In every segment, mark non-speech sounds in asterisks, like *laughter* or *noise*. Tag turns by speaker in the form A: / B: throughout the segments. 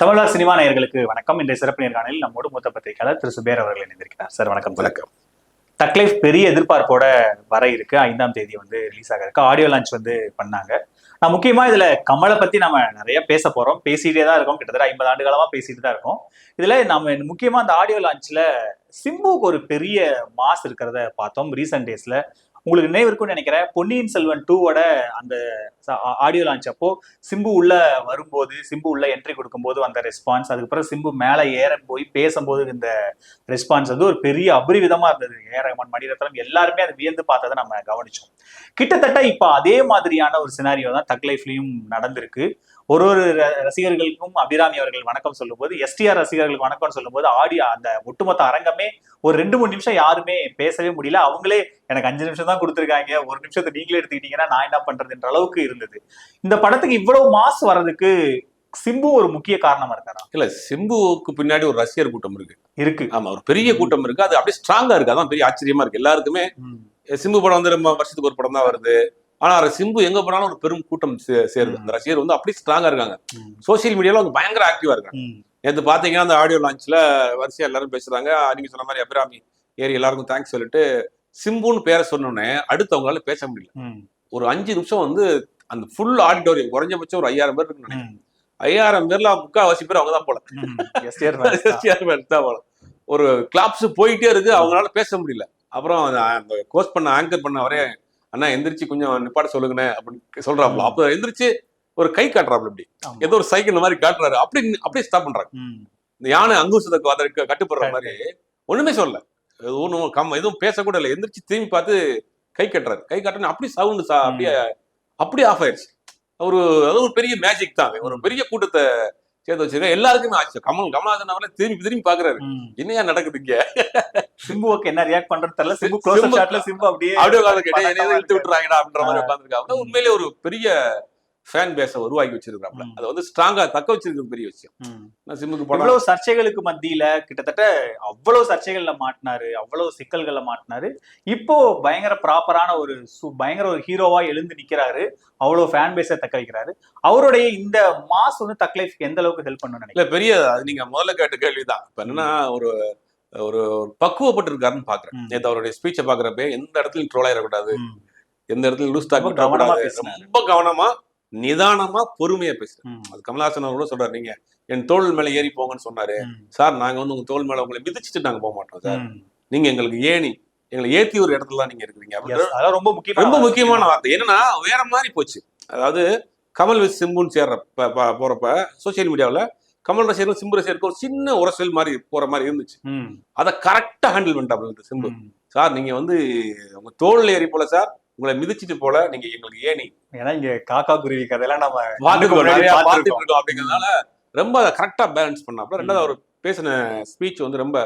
A: தமிழக சினிமா நேயர்களுக்கு வணக்கம். இன்றைய சிறப்பு நேர்காணலில் நம்மோடு மூத்த பத்திரிகையாளர் திரு சுபேர் அவர்கள் இணைந்திருக்கிறார். சார் வணக்கம்
B: வணக்கம்.
A: தக்லைஃப் பெரிய எதிர்பார்ப்போட வர இருக்கு. ஐந்தாம் தேதி வந்து ரிலீஸ் ஆக இருக்கு. ஆடியோ லான்ச் வந்து பண்ணாங்க. நான் முக்கியமா இதுல கமலை பத்தி நம்ம நிறைய பேச போறோம். பேசிட்டே தான் இருக்கோம். கிட்டத்தட்ட ஐம்பது ஆண்டு காலமா பேசிட்டு தான் இருக்கோம். இதுல நம்ம முக்கியமா அந்த ஆடியோ லான்ச்ல சிம்புக்கு ஒரு பெரிய மாஸ் இருக்கிறத பார்த்தோம். ரீசெண்ட் டேஸ்ல உங்களுக்கு நினைவு இருக்கும்னு நினைக்கிறேன். பொன்னியின் செல்வன் டூவோட அந்த ஆடியோ லான்ச் அப்போ சிம்பு உள்ள வரும்போது சிம்பு உள்ள என்ட்ரி கொடுக்கும்போது அந்த ரெஸ்பான்ஸ் அதுக்கப்புறம் சிம்பு மேலே ஏற போய் பேசும்போது இந்த ரெஸ்பான்ஸ் வந்து ஒரு பெரிய அபரிவிதமா இருந்தது. ஏரமன் மணிரத்னம் எல்லாருமே அதை வியந்து பார்த்ததை நம்ம கவனிச்சோம். கிட்டத்தட்ட இப்போ அதே மாதிரியான ஒரு சினாரியோ தான் தக் லைஃப்லயும் நடந்திருக்கு. ஒரு ஒரு ரசிகர்களுக்கும் அபிராமி அவர்கள் வணக்கம் சொல்லும்போது எஸ்டிஆர் ரசிகர்களுக்கு வணக்கம் சொல்லும்போது ஆடியோ அந்த ஒட்டுமொத்த அரங்கமே ஒரு ரெண்டு மூணு நிமிஷம் யாருமே பேசவே முடியல. அவங்களே எனக்கு அஞ்சு நிமிஷம் தான் கொடுத்துருக்காங்க. ஒரு நிமிஷத்தை நீங்களே எடுத்துக்கிட்டீங்கன்னா நான் என்ன பண்றதுன்ற அளவுக்கு இருந்தது. இந்த படத்துக்கு இவ்வளவு மாஸ் வர்றதுக்கு சிம்பு ஒரு முக்கிய காரணமா இருக்காரா?
B: இல்ல சிம்புவுக்கு பின்னாடி ஒரு ரசிகர் கூட்டம் இருக்கு.
A: இருக்கு.
B: ஆமா ஒரு பெரிய கூட்டம் இருக்கு. அது அப்படியே ஸ்ட்ராங்கா இருக்கு. அதான் பெரிய ஆச்சரியமா இருக்கு. எல்லாருக்குமே சிம்பு படம் வந்து நம்ம வருஷத்துக்கு ஒரு படம் தான் வருது. ஆனா அது சிம்பு எங்க போனாலும் ஒரு பெரும் கூட்டம் சேருது. அந்த ரசிகர் வந்து அப்படியே ஸ்ட்ராங்கா இருக்காங்க. சோசியல் மீடியால அவங்க பயங்கர ஆக்டிவா இருக்காங்க. நேற்று பாத்தீங்கன்னா அந்த ஆடியோ லான்ச்ல வரிசையா எல்லாரும் பேசுறாங்க நீங்க சொன்ன மாதிரி அபிராமி ஏறி எல்லாருக்கும் தேங்க்ஸ் சொல்லிட்டு சிம்புன்னு பேரை சொன்னோடனே அடுத்து அவங்களால பேச முடியல. ஒரு அஞ்சு நிமிஷம் வந்து அந்த ஃபுல் ஆடிட்டோரியம் குறைஞ்சபட்சம் ஒரு ஐயாயிரம் பேர் இருக்குன்னு நினைக்கிறேன். ஐயாயிரம் பேர்ல முக்காவாசி பேர் அவங்க தான் போல
A: fans *laughs* தான்.
B: போல ஒரு கிளாப்ஸ் போயிட்டே இருக்கு அவங்களால பேச முடியல அப்புறம் அந்த- கோஸ்ட் பண்ண ஆங்கர் பண்ண வரே அண்ணா எந்திரிச்சு கொஞ்சம் நிப்பாட்ட சொல்லுங்கண்ணே அப்படின்னு சொல்றாப்ல. அப்ப எந்திரிச்சு ஒரு கை காட்டுறாப்ல இப்படி. ஏதோ ஒரு சைக்கிள் மாதிரி காட்டுறாரு. அப்படி அப்படியே ஸ்டாப் பண்றாங்க. இந்த யானை அங்குசத்துக்கு அதற்கு கட்டுப்படுற மாதிரி ஒண்ணுமே சொல்லல. ஒன்றும் கம் எதுவும் பேசக்கூட இல்லை. எந்திரிச்சு திரும்பி பார்த்து கை கட்டுறாரு. கை காட்டுன்னு அப்படியே சவுண்டு சா அப்படியே அப்படியே ஆஃப் ஆயிடுச்சு ஒரு அது ஒரு பெரிய மேஜிக் தான். ஒரு பெரிய கூட்டத்தை சேர்த்து வச்சிருக்க எல்லாருக்குமே ஆச்சு. கமல் கமல்ஹாசன் அவரை திரும்பி திரும்பி பாக்குறாரு. என்னையா நடக்குது இங்க?
A: சிம்புவுக்கு என்ன ரியாக்ட் பண்றது தெரியல. சிம்பு க்ளோஸ் ஷாட்ல சிம்பு அப்படியே
B: அப்படியே என்னைய
A: பதட்டமா
B: இழுத்து விட்டுறாங்கடா அப்படின்ற மாதிரி
A: ஆ.
B: உட்காந்துருக்காங்க உண்மையிலே ஒரு பெரிய ஃபேன் பேஸ உருவாக்கி வச்சிருக்காப்ல
A: ம்.
B: அதை வந்து ஸ்ட்ராங்கா தக்க வச்சிருக்கிறது பெரிய விஷயம். நான் சிம்முக்கு
A: இவ்வளவு சர்ச்சைகளுக்கு மத்தியில கிட்டத்தட்ட அவ்வளவு சர்ச்சைகள்ல மாட்டினாரு அவ்வளவு சிக்கல்கள்ல மாட்டினாரு. இப்போ பயங்கர ப்ராப்பரான ஒரு பயங்கர ஒரு ஹீரோவா எழுந்து நிக்கிறாரு. அவ்வளவு ஃபேன் பேஸை தக்க வைக்கிறாரு. அவருடைய இந்த மாஸ் வந்து தக்லைஃப்க்கு எந்த அளவுக்கு ஹெல்ப் பண்ணணும்னு
B: இல்ல பெரிய அது நீங்க முதல்ல கேட்ட கேள்விதான். இப்ப என்னன்னா ஒரு ஒரு ஒரு பக்குவப்பட்டு இருக்காருன்னு பாக்குறேன். நேத்து அவருடைய ஸ்பீச்சை பாக்குறப்ப எந்த இடத்துலயும் ட்ரோல் ஆயிடக்கூடாது. எந்த இடத்துலயும் லூஸ் டாக்
A: ரொம்ப கவனமா
B: நிதானமா பொறுமையா பேசுறேன். அது கமலஹாசன் கூட சொல்றாரு நீங்க என் தோள் மேல ஏறி போங்கன்னு சொன்னாரு. சார் நாங்க வந்து உங்க தோள் மேல உங்களை மிதிச்சுட்டு நாங்க போக மாட்டோம் சார். நீங்க எங்களுக்கு ஏணி எங்களை ஏத்தி ஒரு இடத்துல தான் நீங்க இருக்கிறீங்க
A: அதெல்லாம் ரொம்ப முக்கியமான
B: ரொம்ப முக்கியமான வார்த்தை என்னன்னா வேற மாதிரி போச்சு அதாவது கமல் வித் சிம்புன்னு சேர்ற போறப்ப சோசியல் மீடியாவில் கமல் ரசிகர்கள் சிம்பு ரசிகருக்கு ஒரு சின்ன உரசல் மாதிரி போற மாதிரி இருந்துச்சு. அதை கரெக்டா ஹேண்டில் பண்ணிட்டாப்ல சிம்பு. சார் நீங்க வந்து உங்க தோல்ல ஏறி போல சார் உங்களை மிதிச்சிட்டு போல நீங்க எங்களுக்கு ஏணி.
A: ஏன்னா இங்க காக்கா குருவி கதையெல்லாம் நம்ம
B: பார்த்துட்டு. இருக்கோம் அப்படிங்கிறதுனால ரொம்ப கரெக்டா பேலன்ஸ் பண்ணாப்ல ரெண்டாவது அவர் பேசின ஸ்பீச் வந்து ரொம்ப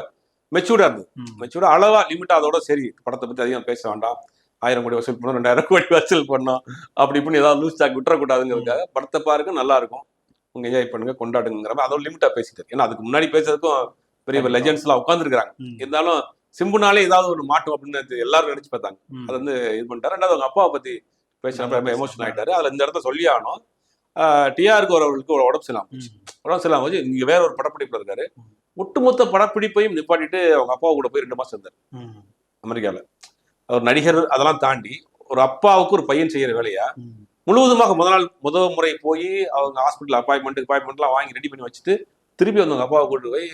B: மெச்சூர்டா இருந்தது.
A: ம்.
B: மெச்சூர்டா அளவா லிமிட் அதோட சரி படத்தை பத்தி அதிகம் பேச வேண்டாம். ஆயிரம் கோடி வசூல் பண்ணோம் ரெண்டாயிரம் கோடி வசூல் பண்ணோம். அப்படி இப்படின்னு ஏதாவது லூஸ் ஸ்டாக் விட்டுறக்கூடாதுங்கிறதுக்காக படத்தை பாருங்க நல்லா இருக்கும். உங்க என்ஜாய் பண்ணுங்க கொண்டாடுங்கிற மாதிரி அதோட லிமிட்டா பேசிட்டாரு. ஏன்னா அதுக்கு முன்னாடி பேசுறதுக்கும் பெரிய லெஜெண்ட்ஸ் எல்லாம் உட்காந்துருக்காங்க. இருந்தாலும் சிம்புனாலே ஏதாவது ஒரு மாட்டும் அப்படின்னு எல்லாரும் நினைச்சு பார்த்தாங்க. அது வந்து இது பண்ணிட்டாரு. ரெண்டாவது அவங்க அப்பாவை பத்தி பேசினப்ப ரொம்ப எமோஷனல் ஆயிட்டாரு. அதுல இந்த இடத்த சொல்லி ஆகணும். டிஆருக்கு அவர்களுக்கு ஒரு உடம்பு சரியில்லாம போச்சு. உடம்பு சரியில்லாம போச்சு. இங்க வேற ஒரு படப்பிடிப்புல இருக்காரு. ஒட்டுமொத்த படப்பிடிப்பையும் நிப்பாட்டிட்டு அவங்க அப்பா கூட போய் ரெண்டு மாசம் இருந்தார். அமெரிக்கால. அவர் நடிகர் அதெல்லாம் தாண்டி ஒரு அப்பாவுக்கு ஒரு பையன் செய்யற வேலையா. முழுவதுமாக முதல் நாள் முதல் முறை போய் அவங்க ஹாஸ்பிட்டல் அப்பாயின்மெண்ட் அப்பாயின்மெண்ட்லாம் வாங்கி ரெடி பண்ணி வச்சுட்டு திருப்பி வந்து அவங்க அப்பாவை கூட்டு போய்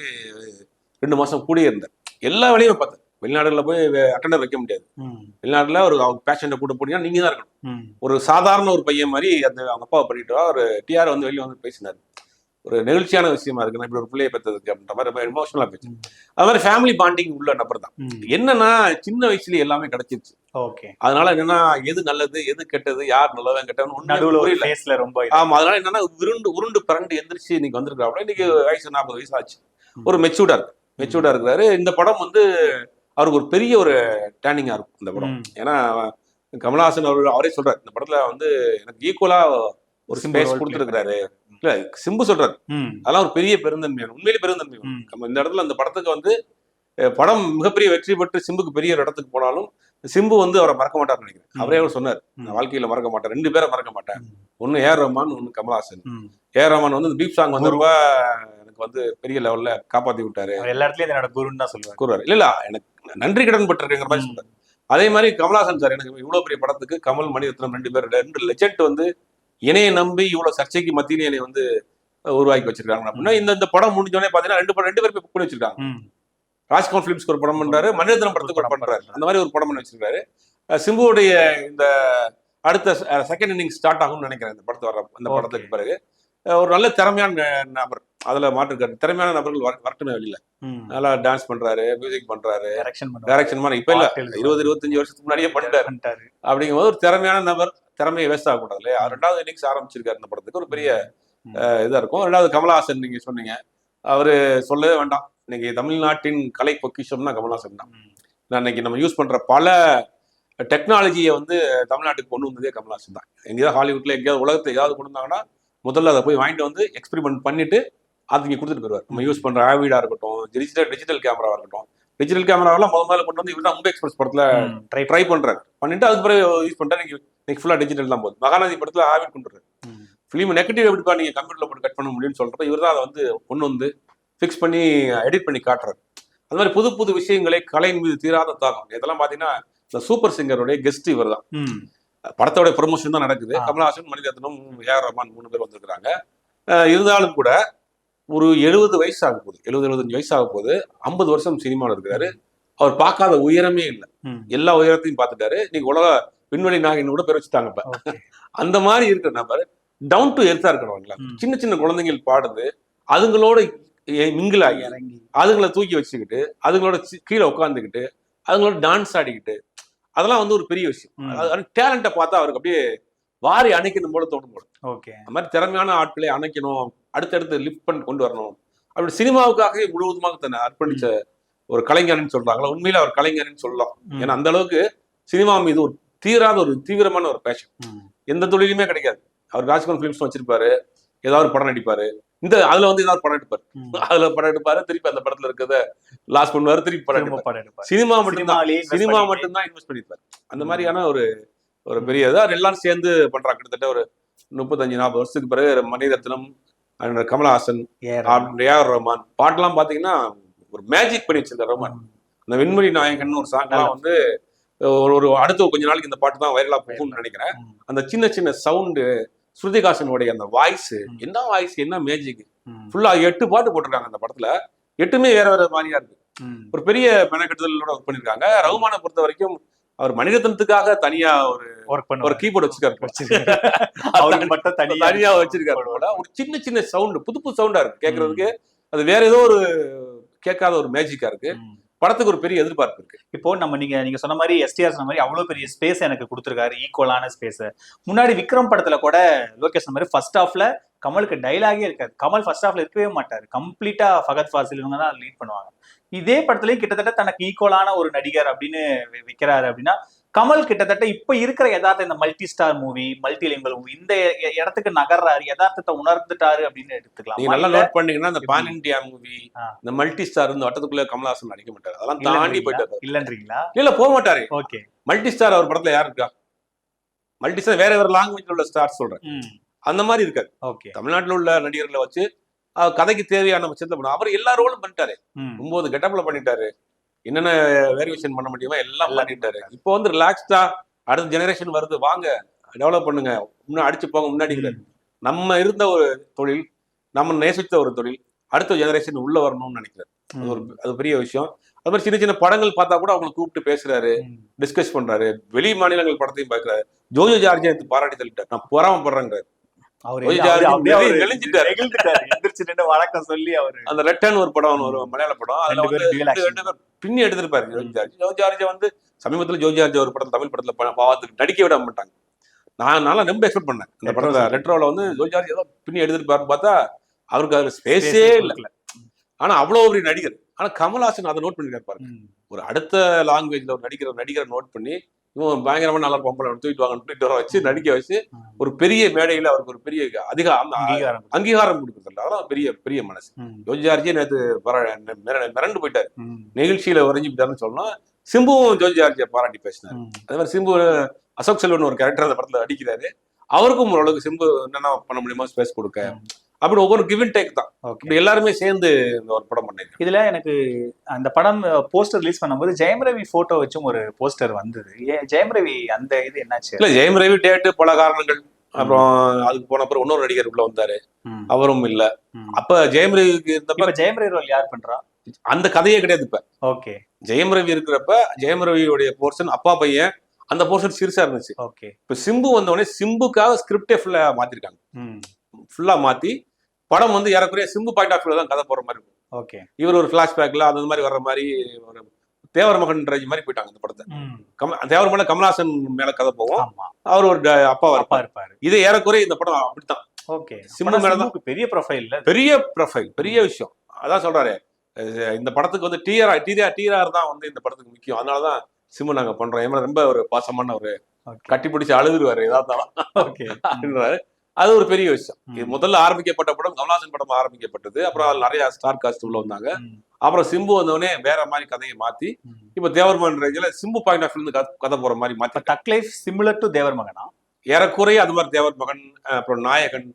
B: ரெண்டு மாசம் கூடயே இருந்தார். எல்லா வேலையும் பார்த்தேன் வெளிநாடுகளில் போய் அட்டெண்டர் வைக்க முடியாது
A: ம்.
B: வெளிநாட்டுல ஒரு அவங்க பேஷண்ட்டை கூட்டு போனீங்கன்னா நீங்க தான் இருக்கணும். ஒரு சாதாரண ஒரு பையன் மாதிரி அந்த அவங்க அப்பாவை பண்ணிட்டு ஒரு டிஆர் வந்து வெளியே வந்து பேசினார் ஒரு நெகிழ்ச்சியான விஷயமா இருக்கு இப்படி ஒரு பிள்ளையை பெற்றதுக்கு அப்படின்ற மாதிரி ரொம்ப எமோஷனலா பேச்சு. அது மாதிரி ஃபேமிலி பாண்டிங் உள்ள நபர் தான். என்னன்னா சின்ன வயசுல எல்லாமே கிடைச்சிருச்சு
A: ஓகே
B: அதனால என்னன்னா எது நல்லது எது கெட்டது யார் நல்லவன் கெட்டவன்
A: நடுவுல ஒரு
B: புரியல
A: ஃபேஸ்ல ரொம்ப.
B: ஆமா அதனால என்னன்னா உருண்டு உருண்டு பிறண்டு எந்திரிச்சு இன்னைக்கு வந்திருக்காப்ல இன்னைக்கு வயசு நாற்பது வயசு ஆச்சு. ஒரு மெச்சூர்டா இருக்கு மெச்சூர்டா இருக்கிறாரு. இந்த படம் வந்து அவருக்கு ஒரு பெரிய ஒரு டேர்னிங்கா இருக்கும் இந்த படம். ஏன்னா கமலஹாசன் அவர் அவரே சொல்றாரு இந்த படத்துல வந்து எனக்கு ஈக்குவலா ஒரு ஸ்பேஸ் கொடுத்துருக்காரு இல்ல சிம்பு சொல்றாரு. அதெல்லாம் ஒரு பெரிய பெருந்தன்மை உண்மையிலே பெருந்தன்மை இந்த இடத்துல அந்த படத்துக்கு வந்து படம் மிகப்பெரிய வெற்றி பெற்று சிம்புக்கு பெரிய ஒரு இடத்துக்கு போனாலும் சிம்பு வந்து அவரை மறக்க மாட்டார்னு நினைக்கிறேன். அவரே அவர் சொன்னார். நான் வாழ்க்கையில மறக்க மாட்டேன். ரெண்டு பேரை மறக்க மாட்டேன். ஒன்னு ஏஆர் ரஹ்மான் ஒன்னு கமல்ஹாசன்.
A: ம்.
B: ஏஆர் ரஹ்மான் வந்து பீப் சாங் வந்தப்ப எனக்கு வந்து பெரிய லெவல்ல காப்பாத்தி விட்டாரு.
A: எல்லா இடத்துலயும் என்னோட குருன்னு தான் சொல்லுவாரு
B: கூறுவார். இல்ல இல்ல எனக்கு நன்றி கடன் பட்டிருக்கேங்கிற மாதிரி. சொல்றாரு அதே மாதிரி கமல்ஹாசன் சார் எனக்கு இவ்வளவு பெரிய படத்துக்கு கமல் மணிரத்னம் ரெண்டு பேர் ரெண்டு லெஜெண்ட் வந்து இணைய நம்பி இவ்வளவு சர்ச்சைக்கு மத்தியில என்னை வந்து உருவாக்கி வச்சிருக்காங்க அப்படின்னா இந்த இந்த படம் முடிஞ்சோடனே பாத்தீங்கன்னா ரெண்டு படம் ரெண்டு பேர் புக் பண்ணி வச்சிருக்காங்க.
A: ம்.
B: ராஜ்கமல் பிலிம்ஸ்க்கு ஒரு படம் பண்றாரு மணிரத்னம் படத்துக்கு ஒரு
A: படம்
B: பண்றாரு. அந்த மாதிரி ஒரு படம் பண்ணி வச்சிருக்காரு. சிம்புவுடைய இந்த அடுத்த செகண்ட் இன்னிங் ஸ்டார்ட் ஆகும்னு நினைக்கிறேன் இந்த படத்து வர
A: Okay.
B: படத்துக்கு பிறகு. ஒரு நல்ல திறமையான நபர். அதுல மாற்றுக்காரு திறமையான நபர்கள் வர- வரட்டுமே வெளியில. நல்லா டான்ஸ் பண்றாரு மியூசிக் பண்றாரு.
A: பண்ணுவாரு.
B: டைரக்ஷன் மாதிரி. இப்ப இல்ல. இருபது இருபத்தஞ்சு வருஷத்துக்கு முன்னாடியே பண்ணிட்டாரு.
A: பண்ணிட்டாரு.
B: அப்படிங்கும்போது ஒரு திறமையான நபர் திறமையை வேஸ்ட் ஆகக்கூடாது இல்லையா? ரெண்டாவது இன்னிங்ஸ் ஆரம்பிச்சிருக்காரு இந்த படத்துக்கு. ஒரு பெரிய
A: ம்.
B: அஹ், இதா இருக்கும். ரெண்டாவது கமலஹாசன் நீங்க சொன்னீங்க. அவரு சொல்லவே வேண்டாம். இன்னைக்கு தமிழ்நாட்டின் கலை பொக்கிஷம்னா கமலஹாசன் தான். இன்னைக்கு நம்ம யூஸ் பண்ற பல டெக்னாலஜியை வந்து தமிழ்நாட்டுக்கு கொண்டு வந்ததே கமல்ஹாசன் தான். எங்கேயாவது ஹாலிவுட்ல எங்கேயாவது உலகத்தை ஏதாவது கொண்டு வந்தாங்கன்னா முதல்ல அதை போய் வாங்கிட்டு வந்து எக்ஸ்பெரிமெண்ட் பண்ணிட்டு அது இங்க கொடுத்துட்டு போயிருவார். நம்ம யூஸ் பண்ற ஆவிடா இருக்கட்டும் டிஜிட்டல் டிஜிட்டல் கேமராவா இருக்கட்டும். டிஜிட்டல் கேமராவெல்லாம் முதல் முதல்ல கொண்டு வந்து இவர் தான் மும்பை எக்ஸ்பிரஸ் படத்துல.
A: Try
B: ட்ரை பண்றாரு. பண்ணிட்டு அதுக்கு பிறகு யூஸ் பண்றாரு இன்னைக்கு இன்னைக்கு ஃபுல்லா டிஜிட்டல் தான் போகுது. மகாநதி படத்துல ஆவிட் கொண்டு வர்றாரு
A: ம்.
B: ஃபிலிம் நெகட்டிவ் எப்படிப்பா நீங்க கம்ப்யூட்டர்ல போட்டு கட் பண்ண முடியும்னு சொல்றப்ப இவர் தான் அதை வந்து கொண்டு வந்து ஃபிக்ஸ் பண்ணி எடிட் பண்ணி காட்டுறாரு. அது மாதிரி புது புது விஷயங்களை கலையின் மீது தீராத தாக்கம். இதெல்லாம் பாத்தீங்கன்னா இந்த சூப்பர் சிங்கருடைய கெஸ்ட் இவர் தான். படத்தோட ப்ரொமோஷன் தான் நடக்குது. கமல்ஹாசன் மணிரத்னம் ஏஆர் ரஹ்மான் மூணு பேர் வந்திருக்காங்க அஹ் இருந்தாலும் கூட ஒரு எழுபது வயசு ஆக போகுது எழுபது எழுபத்தஞ்சு வயசு ஆக போகுது ஐம்பது வருஷம் சினிமாவில் இருக்கிறாரு. அவர் பார்க்காத உயரமே இல்லை. எல்லா உயரத்தையும் பார்த்துட்டாரு. நீங்க உலக விண்வெளி நாகின்னு கூட பேர் வச்சுட்டாங்க இப்ப. அந்த மாதிரி இருக்கிற நபர் டவுன் டு எர்த்தா இருக்கிறவங்களா. சின்ன சின்ன குழந்தைகள் பாடுது. அதுங்களோட மிங்கிள் ஆகி. அதுங்களை தூக்கி வச்சுக்கிட்டு அதுங்களோட கீழே உட்காந்துக்கிட்டு அதுங்களோட டான்ஸ் ஆடிக்கிட்டு அதெல்லாம் வந்து ஒரு பெரிய விஷயம். டேலண்ட்டை பார்த்தா அவருக்கு அப்படியே வாரி அணைக்கணும் போல தோணும் போல.
A: Okay.
B: அந்த மாதிரி திறமையான ஆட்களை அணைக்கணும். அடுத்தடுத்து லிஃப்ட் பண்ணி கொண்டு வரணும். அப்படி சினிமாவுக்காகவே முழுவதுமாக தன்னை அர்ப்பணிச்ச ஒரு கலைஞர்னு சொல்றாங்களா? உண்மையில அவர் கலைஞர்னு சொல்லலாம். ஏன்னா அந்த அளவுக்கு சினிமா மீது ஒரு தீராத ஒரு தீவிரமான ஒரு பேஷன். எந்த தொழிலுமே கிடைக்காது. அவர் ராஜ்கோன் பிலிம்ஸ் வச்சிருப்பாரு. ஏதாவது படம் நடிப்பாரு. இந்த அதுல வந்து ஏதாவது படம் எடுப்பாரு. அதுல படம் எடுப்பாரு. திருப்பி அந்த படத்துல இருக்கிறத லாஸ் பண்ணுவாரு. திருப்பி படம் எடுப்பாரு
A: படம் எடுப்பாரு.
B: சினிமா மட்டும்தான். சினிமா. மட்டும்தான் இன்வெஸ்ட் பண்ணிருப்பாரு அந்த. மாதிரியான ஒரு ஒரு பெரிய இதா எல்லாரும் சேர்ந்து பண்றாங்க கிட்டத்தட்ட ஒரு முப்பத்தஞ்சு நாற்பது வருஷத்துக்கு பிறகு மணிரத்னம் கமலஹாசன் ஏஆர் ரஹ்மான் பாட்டெல்லாம் பாத்தீங்கன்னா ஒரு மேஜிக் பண்ணி வச்சிருந்தார் ரஹ்மான். அந்த வெண்மணி நாயகன் ஒரு சாங்லாம் வந்து ஒரு ஒரு அடுத்த கொஞ்ச நாளைக்கு இந்த பாட்டு தான் வைரலா போகும்னு நினைக்கிறேன். அந்த சின்ன சின்ன சவுண்டு ஸ்ருதிகாசனுடைய அந்த வாய்ஸ். என்ன வாய்ஸ் என்ன மேஜிக். ஃபுல்லா எட்டு பாட்டு போட்டிருக்காங்க அந்த படத்துல எட்டுமே வேற வேற மாதிரியா இருக்கு. ஒரு பெரிய மெனக்கெட்டுதலோட ஒர்க் பண்ணிருக்காங்க ரகுமானை பொறுத்த வரைக்கும் அவர் மணிரத்னத்துக்காக தனியா ஒரு
A: Work
B: ஒரு
A: பண்ணுவாரு.
B: கீபோர்டு வச்சிருக்காரு.
A: அவருக்கு மட்டும் தனியா
B: வச்சிருக்காரு ஒரு சின்ன சின்ன சவுண்ட் புது புது சவுண்டா இருக்கு. கேட்கறதுக்கு அது வேற ஏதோ ஒரு கேட்காத ஒரு மேஜிக்கா இருக்கு. படத்துக்கு ஒரு பெரிய எதிர்பார்ப்பு இருக்கு.
A: இப்போ நம்ம நீங்க நீங்க சொன்ன மாதிரி எஸ்டிஆர் சொன்ன மாதிரி அவ்வளவு பெரிய ஸ்பேஸ் எனக்கு கொடுத்துருக்காரு. ஈக்குவலான ஸ்பேஸ் முன்னாடி விக்ரம் படத்துல கூட லோகேஷ் மாதிரி ஃபர்ஸ்ட் ஹாஃப்ல கமலுக்கு டைலாகே இருக்காது கமல் ஃபர்ஸ்ட் ஹாஃப்ல இருக்கவே மாட்டாரு. கம்ப்ளீட்டா ஃபகத் ஃபாசில் இவங்க தான் லீட் பண்ணுவாங்க. இதே படத்துலயும் கிட்டத்தட்ட தனக்கு ஈக்குவலான ஒரு நடிகர் அப்படின்னு விக்கிறாரு அப்படின்னா கமல் கிட்டத்தட்ட இப்ப இருக்கிற யதார்த்த இந்த multi star movie multilingual movie இந்த இடத்துக்கு நகர்றாரு யதார்த்தத்தை உணர்ந்துட்டாரு அப்படின்னு
B: நீங்க நல்லா
A: எடுத்துக்கலாம்
B: நோட் பண்ணீங்கன்னா இந்த? Pan India movie. இந்த மல்டி ஸ்டார் இந்த வட்டத்துக்குள்ள கமலஹாசன் நடிக்க மாட்டாரு. அதெல்லாம் தாண்டி? போயிட்டாரு.
A: இல்லன்றீங்களா?
B: இல்ல போக மாட்டாரு.
A: ஓகே.
B: மல்டி ஸ்டார் அவர் படத்துல யார் இருக்கா? மல்டி ஸ்டார் வேற வேற லாங்குவேஜ்ல உள்ள ஸ்டார் சொல்றேன். அந்த மாதிரி இருக்காரு.
A: ஓகே.
B: தமிழ்நாட்டுல உள்ள நடிகர்களை வச்சு கதைக்கு தேவையான பட்சத்துல பண்ணும் அவர் எல்லா ரோலும் பண்ணிட்டாரு. ஒன்பது கெட்டப்ல பண்ணிட்டாரு. என்னென்ன வேரியேஷன் பண்ண முடியுமோ எல்லாம் பண்ணிட்டாரு. இப்போ வந்து ரிலாக்ஸ்டா அடுத்த ஜெனரேஷன் வருது. வாங்க டெவலப் பண்ணுங்க. முன்ன அடிச்சு போங்க முன்னாடி நம்ம இருந்த ஒரு தொழில் நம்ம நேசித்த ஒரு தொழில் அடுத்த ஜெனரேஷன் உள்ள வரணும்னு நினைக்கிறேன் அது ஒரு அது பெரிய விஷயம். அது மாதிரி சின்ன சின்ன படங்கள் பார்த்தா கூட அவங்களை கூப்பிட்டு பேசுறாரு. டிஸ்கஸ் பண்றாரு. வெளி மாநிலங்கள் படத்தையும் பார்க்கறாரு. ஜோஜோ ஜார்ஜியா எடுத்து பாராட்டி தள்ளிட்டார். நான் பொறாமப்படுறேங்கிறாரு.
A: வணக்கம் சொல்லி அவரு.
B: அந்த ரெட்டன் ஒரு படம் ஒரு மலையாள படம். அதுல
A: ரெண்டு
B: வந்து பின்னி எடுத்திருப்பாரு சமீபத்துல ஜோஜி ஜார்ஜ் ஒரு படத்துல தமிழ் படத்துல பாவத்துக்கு நடிக்க விட மாட்டாங்க. நான் நல்லா ரொம்ப எக்ஸ்பெக்ட் பண்ணேன். படத்துல
A: song.
B: ரெட்ரோல வந்து ஜோஜி ஜார்ஜ் ஏதோ பின்னி எடுத்திருப்பாருன்னு பார்த்தா அவருக்கு அதுல ஸ்பேஸே இல்ல. ஆனா அவ்வளவு ஒரு நடிகர். ஆனா கமல்ஹாசன் அதை நோட் பண்ணிருக்காரு பாருங்க. ஒரு அடுத்த லாங்குவேஜ்ல ஒரு நடிக்கிற நடிகரை நோட் பண்ணி இவன் பயங்கரமா நல்லா பொம்பளை தூக்கிட்டு வாங்க தூக்கிட்டு வர வச்சு நடிக்க வச்சு. ஒரு பெரிய மேடையில அவருக்கு ஒரு பெரிய அதிக
A: அங்கீகாரம்
B: அங்கீகாரம் கொடுக்குறது அதெல்லாம் பெரிய பெரிய மனசு
A: ம்.
B: ஜோஜார்ஜி நேற்று மிர- மிரண்டு போயிட்டாரு. நிகழ்ச்சியில உறைஞ்சு போயிட்டாருன்னு சொல்லணும் சிம்புவும் ஜோஜார்ஜியை பாராட்டி பேசினார். அதே மாதிரி சிம்பு அசோக் செல்வன் ஒரு கேரக்டர் அந்த படத்துல அடிக்கிறாரு அவருக்கும் ஓரளவுக்கு சிம்பு என்னென்ன பண்ண முடியுமோ ஸ்பேஸ் கொடுக்க. அப்படி ஒவ்வொரு கிவ் டேக் தான். இப்படி எல்லாருமே சேர்ந்து இந்த ஒரு படம் பண்ணிருக்காங்க
A: இதுல எனக்கு அந்த படம் போஸ்டர் ரிலீஸ் பண்ணும்போது ஜெயம் ரவி போட்டோ வச்சும் ஒரு போஸ்டர் வந்தது. ஏன் ஜெயம் ரவி அந்த இது என்னாச்சு?
B: இல்ல ஜெயம் ரவி டேட்டு பல காரணங்கள். அப்புறம் அதுக்கு போன அப்புறம் இன்னொரு நடிகர் உள்ள வந்தாரு. அவரும் இல்ல. அப்ப ஜெயம் ரவிக்கு இருந்தப்ப
A: ஜெயம் ரவி ரோல் யார் பண்றா?
B: அந்த கதையே கிடையாது இப்ப.
A: ஓகே
B: ஜெயம் ரவி இருக்கிறப்ப ஜெயம் ரவியோடைய போர்ஷன் அப்பா பையன் அந்த போர்ஷன் சிறுசா இருந்துச்சு.
A: ஓகே
B: இப்ப சிம்பு வந்த உடனே சிம்புக்காக ஸ்கிரிப்டே ஃபுல்லா மாத்திருக்காங்க. ஃபுல்லா மாத்தி படம் வந்து ஏறக்குறைய சிம்பு பாயிண்ட் ஆஃப் தான் கதை போற மாதிரி இருக்கும்.
A: ஓகே.
B: இவர் ஒரு பிளாஷ்பேக்ல அந்த மாதிரி வர்ற மாதிரி ஒரு தேவர் மகன் ரஜி மாதிரி போயிட்டாங்க இந்த படத்தை. கம தேவர் மகன் கமலஹாசன் மேல கதை
A: ஆமா.
B: அவர் ஒரு அப்பாவா
A: அப்பா
B: இருப்பார். இது ஏறக்குறைய இந்த படம் அப்படித்தான்.
A: ஓகே.
B: சிம்பு மேல தான்.
A: பெரிய ப்ரொஃபைல்
B: பெரிய ப்ரொஃபைல் பெரிய விஷயம். அதான் சொல்றாரு. இந்த படத்துக்கு வந்து டிஆர் டிஆர் டிஆர் தான் வந்து இந்த படத்துக்கு முக்கியம். அதனாலதான் சிம்பு நாங்க பண்றோம். ரொம்ப ஒரு பாசமான ஒரு கட்டி பிடிச்சி அழுதுருவாரு ஏதாவது
A: ஓகே.
B: அப்படின்றாரு. அது ஒரு பெரிய விஷயம். முதல்ல ஆரம்பிக்கப்பட்ட படம் கமலஹாசன் படம் ஆரம்பிக்கப்பட்டது. அப்புறம் நிறைய ஸ்டார் காஸ்ட் உள்ள வந்தாங்க. அப்புறம் சிம்பு வந்தவொடனே வேற மாதிரி கதையை மாத்தி இப்ப தேவர்மன் ரேஞ்சில சிம்பு பாயிண்ட் ஆஃப் வியூ கதை போற மாதிரி மாத்தி
A: தக் லைஃப் சிமிலர் டு தேவர் மகனா
B: ஏறக்குறைய அது மாதிரி தேவர் மகன் அப்புறம் நாயகன்.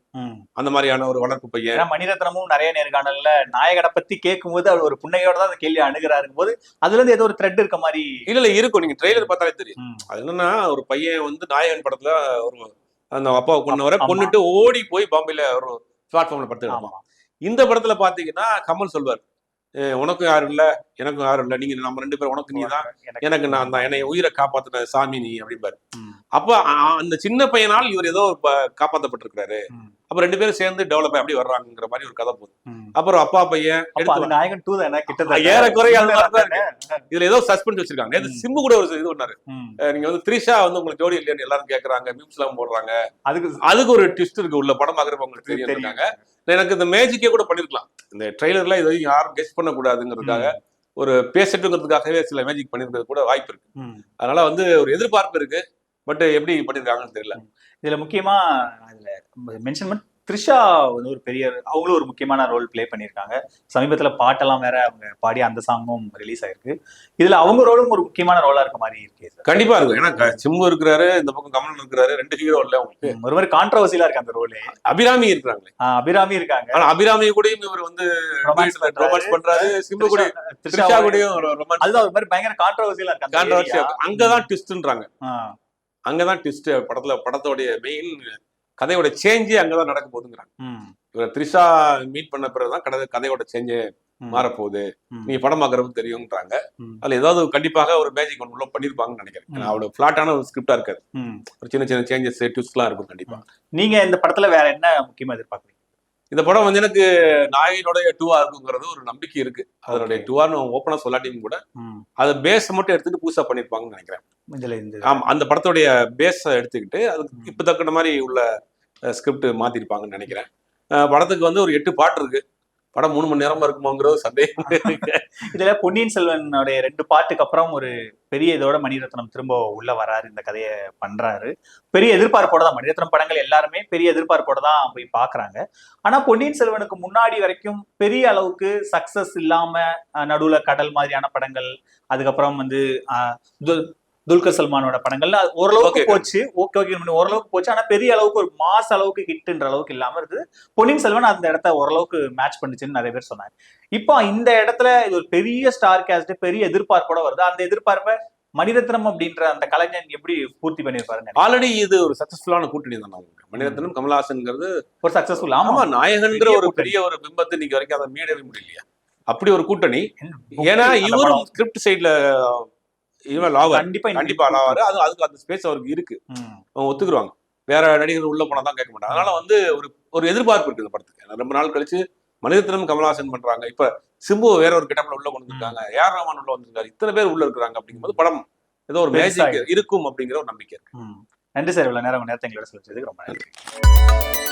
B: அந்த மாதிரியான ஒரு வளர்ப்பு பையன்.
A: மணிரத்னமும் நிறைய நேர்காணல்ல நாயகனை பத்தி கேட்கும்போது அவர் ஒரு புன்னையோட தான் அந்த கேள்வி அணுகிறாருங்க போது அதுல இருந்து ஏதோ ஒரு த்ரெட் இருக்க மாதிரி
B: இல்ல இல்ல இருக்கும். நீங்க ட்ரெய்லர் பார்த்தாலே தெரியும். அது என்னன்னா ஒரு பையன் வந்து நாயகன் படத்துல ஒரு அந்த அப்பாவை கொண்டவரை
A: ஆமா.
B: கொண்டுட்டு ஓடி போய் பாம்பேல ஒரு பிளாட்ஃபார்ம்ல படுத்து கிடப்பான்
A: ஆமா
B: இந்த படத்துல பாத்தீங்கன்னா கமல் சொல்வார் "அஹ் உனக்கும் யாரும் இல்ல எனக்கும் யாரும் இல்ல நீங்க நம்ம ரெண்டு பேரும் உனக்கு நீ தான்
A: எனக்கு
B: நான் தான் என்னை உயிரை காப்பாத்தின சாமி நீ அப்படிம்பாரு. அப்ப அந்த சின்ன பையனால் இவர் ஏதோ
A: ம்.
B: அப்ப ரெண்டு பேரும் சேர்ந்து டெவலப் அப்படி வர்றாங்கிற மாதிரி ஒரு கதை போகுது. அப்புறம் அப்பா பையன்
A: நாயகன் டூ தானே கிட்டத்தட்ட.
B: ஏறக்குறைய? இதுல ஏதோ சஸ்பெண்ட் வச்சிருக்காங்க.
A: ம்.
B: சிம்பு கூட ஒரு இது பண்ணாரு. நீங்க வந்து த்ரிஷா வந்து உங்களுக்கு ஜோடி இல்லையான்னு எல்லாரும் கேக்குறாங்க மீம்ஸ் எல்லாம் போடுறாங்க.
A: அதுக்கு
B: அதுக்கு ஒரு ட்விஸ்ட் இருக்கு உள்ள படம் பாக்குறப்ப உங்களுக்கு தெரியும். எனக்கு இந்த மேஜிக்கே கூட பண்ணிருக்கலாம். இந்த ட்ரெய்லர்ல இது வரைக்கும் யாரும் கெஸ் பண்ண கூடாதுங்கிறதுக்காக ஒரு பேசட்டுங்கிறதுக்காகவே சில மேஜிக் பண்ணிருக்கிறது கூட வாய்ப்பு இருக்கு. அதனால வந்து ஒரு எதிர்பார்ப்பு இருக்கு. பட் எப்படி பண்ணிருக்காங்கன்னு தெரியல.
A: இதுல முக்கியமா இதுல மென்ஷன் பண்ண த்ரிஷா வந்து ஒரு பெரிய அவங்களும் ஒரு முக்கியமான ரோல் ப்ளே பண்ணியிருக்காங்க. சமீபத்துல பாட்டெல்லாம் வேற அவங்க பாடி அந்த சாங்கும் ரிலீஸ் ஆயிருக்கு. இதுல அவங்க ரோலும் ஒரு முக்கியமான ரோலா இருக்க மாதிரி இருக்கு
B: கண்டிப்பா இருக்கும். ஏன்னா சிம்பு இருக்கிறாரு இந்த பக்கம் கமலன் இருக்கிறாரு ரெண்டு ஹீரோ இல்ல
A: ஒரு மாதிரி கான்ட்ரவர்சியலா இருக்கு அந்த ரோலே
B: அபிராமி இருக்கிறாங்க
A: அபிராமி இருக்காங்க.
B: ஆனா அபிராமி கூடயும் இவர் வந்து. ரொமான்ஸ் பண்றாரு. சிம்பு கூட
A: த்ரிஷா-
B: கூடயும்
A: அதுதான் ஒரு மாதிரி பயங்கர கான்ட்ரவர்சியலா இருக்கு அந்த
B: கான்ட்ரவர்சி
A: area.
B: அங்கதான் ட்விஸ்ட்ன்றாங்க
A: ஆ,
B: அங்கதான் ட்விஸ்ட் படத்துல படத்தோடைய மெயின் கதையோட சேஞ்சே அங்கதான் நடக்க போகுதுங்கிறாங்க. இவர் த்ரிஷா மீட் பண்ண பிறகுதான் கதை கதையோட சேஞ்சே மாறப்போகுது. நீ படம் பார்க்கறப்ப தெரியுங்கிறாங்க
A: ம்,
B: அதுல ஏதாவது கண்டிப்பாக ஒரு மேஜிக் ஒன்று உள்ள பண்ணிருப்பாங்கன்னு நினைக்கிறேன். அவரோட ஃபிளாட்டான ஒரு ஸ்கிரிப்டா இருக்காது. ஒரு சின்ன சின்ன சேஞ்சஸ் ட்விஸ்ட்லாம் இருக்கும் கண்டிப்பா.
A: நீங்க இந்த படத்துல வேற என்ன முக்கியமா எதிர்பார்க்குறீங்க?
B: இந்த படம் வந்து எனக்கு நாயினுடைய டூவா இருக்குங்கிறது ஒரு நம்பிக்கை இருக்கு. அதனுடைய. டூவான்னு ஓப்பனா சொல்லாட்டியும் கூட அதை பேஸ் மட்டும் எடுத்துட்டு புதுசா பண்ணிருப்பாங்கன்னு நினைக்கிறேன்.
A: இதுல
B: ஆமா அந்த படத்துடைய பேஸை எடுத்துக்கிட்டு. அதுக்கு இப்ப தக்கன மாதிரி உள்ள ஸ்கிரிப்ட் மாத்திருப்பாங்கன்னு நினைக்கிறேன். படத்துக்கு வந்து ஒரு எட்டு பாட்டு இருக்கு. படம் மூணு மணி நேரமா இருக்குமாங்கிறது சந்தேகம்
A: இதுல பொன்னியின் செல்வனுடைய ரெண்டு பாட்டுக்கு அப்புறம் ஒரு பெரிய இதோட மணிரத்னம் திரும்ப உள்ள வராரு இந்த கதையை பண்றாரு. பெரிய எதிர்பார்ப்போட தான் மணிரத்னம் படங்கள் எல்லாருமே பெரிய எதிர்பார்ப்போட தான் போய் பாக்குறாங்க. ஆனா பொன்னியின் செல்வனுக்கு முன்னாடி வரைக்கும் பெரிய அளவுக்கு சக்சஸ் இல்லாம நடுவுல கடல் மாதிரியான படங்கள் அதுக்கப்புறம் வந்து துல்கர் சல்மானோட படங்கள் அது ஓரளவுக்கு. போச்சு. ஓகே ஓகே ஓரளவுக்கு போச்சு. ஆனா பெரிய அளவுக்கு ஒரு மாஸ் அளவுக்கு ஹிட்ன்ற அளவுக்கு இல்லாம இருக்குது பொன்னியின் செல்வன் அந்த இடத்த ஓரளவுக்கு மேட்ச் பண்ணுச்சுன்னு நிறைய பேர் சொன்னாங்க. இப்போ இந்த இடத்துல இது ஒரு பெரிய ஸ்டார் கேஸ்ட் பெரிய எதிர்பார்ப்போட வருது. அந்த எதிர்பார்ப்பை மணிரத்னம் அப்படின்ற அந்த கலைஞன் எப்படி பூர்த்தி பண்ணிருப்பாருங்க
B: ஆல்ரெடி இது ஒரு சக்சஸ்ஃபுல்லான கூட்டணி தான் நமக்கு மணிரத்னம் கமலஹாசன்ங்கிறது
A: ஒரு சக்சஸ்ஃபுல் ஆமா.
B: நாயகன்கிற ஒரு. பெரிய ஒரு பிம்பத்தை இன்னைக்கு வரைக்கும் அதை மீடவே முடியலையா. அப்படி ஒரு கூட்டணி. ஏன்னா இவரும் ஸ்கிரிப்ட் சைட்ல இவன் லாவர்
A: கண்டிப்பா
B: கண்டிப்பா லாவாரு அது அதுக்கு அந்த ஸ்பேஸ் அவருக்கு இருக்கு. அவங்க ஒத்துக்குருவாங்க. வேற நடிகர்கள் உள்ள போனா தான் கேட்க மாட்டாங்க. அதனால வந்து ஒரு ஒரு எதிர்பார்ப்பு இருக்கு இந்த படத்துக்கு ரொம்ப நாள் கழிச்சு மனிதத்தினம் கமலஹாசன் பண்றாங்க. இப்ப சிம்பு வேற ஒரு கிட்டப்ல உள்ள கொண்டு வந்திருக்காங்க ஏஆர் ரஹ்மான் உள்ள வந்திருக்காரு. இத்தனை பேர் உள்ள இருக்கிறாங்க அப்படிங்கும்போது படம் ஏதோ ஒரு மேஜிக் இருக்கும் அப்படிங்கிற ஒரு நம்பிக்கை இருக்கு.
A: நன்றி சார். இவ்வளவு நேரம் நேரத்தை எங்களோட சொல்லிச்சதுக்கு ரொம்ப நன்றி.